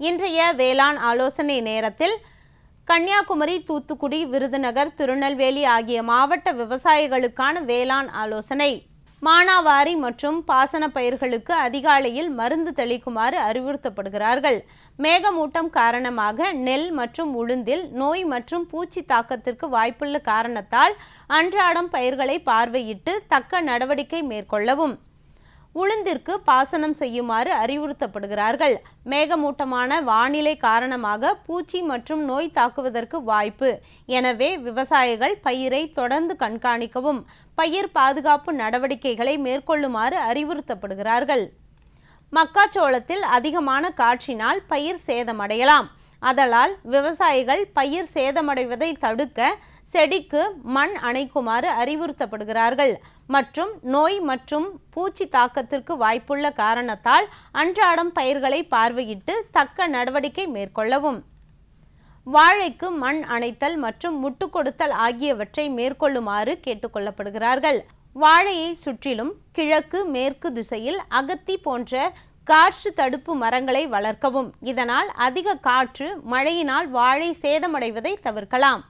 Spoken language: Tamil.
இன்றைய வேளாண் ஆலோசனை நேரத்தில் கன்னியாகுமரி தூத்துக்குடி விருதுநகர் திருநெல்வேலி ஆகிய மாவட்ட விவசாயிகளுக்கான வேளாண் ஆலோசனை. மானாவாரி மற்றும் பாசன பயிர்களுக்கு அதிகாலையில் மருந்து தெளிக்குமாறு அறிவுறுத்தப்படுகிறார்கள். மேகமூட்டம் காரணமாக நெல் மற்றும் உளுந்தில் நோய் மற்றும் பூச்சி தாக்கத்திற்கு வாய்ப்புள்ள காரணத்தால் அன்றாடம் பயிர்களை பார்வையிட்டு தக்க நடவடிக்கை மேற்கொள்ளவும். உளுந்திற்கு பாசனம் செய்யுமாறு அறிவுறுத்தப்படுகிறார்கள். மேகமூட்டமான வானிலை காரணமாக பூச்சி மற்றும் நோய் தாக்குவதற்கு வாய்ப்பு. எனவே விவசாயிகள் பயிரை தொடர்ந்து கண்காணிக்கவும் பயிர் பாதுகாப்பு நடவடிக்கைகளை மேற்கொள்ளுமாறு அறிவுறுத்தப்படுகிறார்கள். மக்காச்சோளத்தில் அதிகமான காற்றினால் பயிர் சேதமடையலாம். அதலால் விவசாயிகள் பயிர் சேதமடைவதை தடுக்க செடிக்கு மண் அணைக்குமாறு அறிவுறுத்தப்படுகிறார்கள். மற்றும் நோய் மற்றும் பூச்சி தாக்கத்திற்கு வாய்ப்புள்ள காரணத்தால் அன்றாடம் பயிர்களை பார்வையிட்டு தக்க நடவடிக்கை மேற்கொள்ளவும். வாழைக்கு மண் அணைத்தல் மற்றும் முட்டு கொடுத்தல் ஆகியவற்றை மேற்கொள்ளுமாறு கேட்டுக்கொள்ளப்படுகிறார்கள். வாழையை சுற்றிலும் கிழக்கு மேற்கு திசையில் அகத்தி போன்ற காற்று தடுப்பு மரங்களை வளர்க்கவும். இதனால் அதிக காற்று மழையினால் வாழை சேதமடைவதை தவிர்க்கலாம்.